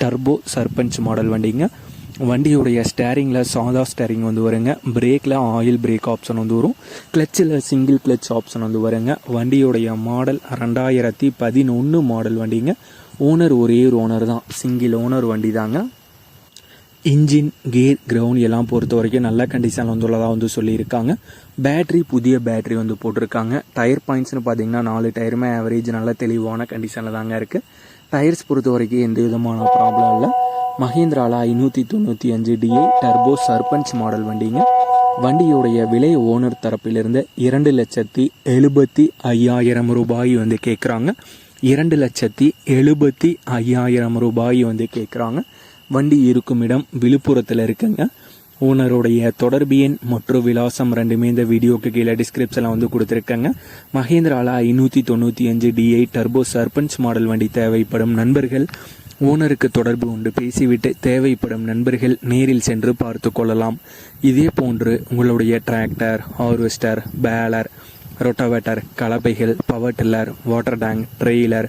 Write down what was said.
Turbo Sarpanch model வண்டிங்க. வண்டியுடைய ஸ்டேரிங்கில் சாதா ஸ்டேரிங் வந்து வருங்க. பிரேக்கில் ஆயில் பிரேக் ஆப்ஷன் வந்து வரும். கிளச்சில் சிங்கிள் கிளச் ஆப்ஷன் வந்து வருங்க. வண்டியுடைய மாடல் ரெண்டாயிரத்தி பதினொன்று மாடல் வண்டிங்க. ஓனர் ஒரே ஒரு ஓனர் தான். சிங்கிள் ஓனர் வண்டி தாங்க இன்ஜின் கேர் கிரவுண்ட் எல்லாம் பொறுத்த வரைக்கும் நல்ல கண்டிஷனில் வந்துள்ளதாக வந்து சொல்லியிருக்காங்க. பேட்ரி புதிய பேட்ரி வந்து போட்டிருக்காங்க. டயர் பாயிண்ட்ஸ்னு பார்த்தீங்கன்னா நாலு டயருமே ஆவரேஜ் நல்ல தெளிவான கண்டிஷனில் தாங்க இருக்குது டயர்ஸ் பொறுத்த வரைக்கும் எந்த விதமான ப்ராப்ளம் இல்லை. மஹேந்திராவில் ஐநூற்றி தொண்ணூற்றி அஞ்சு டிஏ டர்போ சர்பஞ்ச் மாடல் வண்டிங்க. வண்டியுடைய விலை ஓனர் தரப்பிலிருந்து இரண்டு லட்சத்தி எழுபத்தி ஐயாயிரம் ரூபாய் வந்து கேட்குறாங்க இரண்டு லட்சத்தி எழுபத்தி ஐயாயிரம் ரூபாய் வந்து கேட்குறாங்க வண்டி இருக்கும் இடம் விழுப்புரத்தில் இருக்குங்க. ஓனருடைய தொடர்பு எண் மற்றும் விலாசம் ரெண்டுமே இந்த வீடியோக்கு கீழே டிஸ்கிரிப்ஷனில் வந்து கொடுத்துருக்கேங்க. மகேந்திரால ஐநூற்றி தொண்ணூற்றி அஞ்சு டிஐ டர்போ சர்பஞ்ச் மாடல் வண்டி தேவைப்படும் நண்பர்கள். ஓனருக்கு தொடர்பு கொண்டு பேசிவிட்டு தேவைப்படும் நண்பர்கள் நேரில் சென்று பார்த்து கொள்ளலாம். இதே போன்று உங்களுடைய tractor harvester baler rotavator கலப்பைகள் power tiller water tank trailer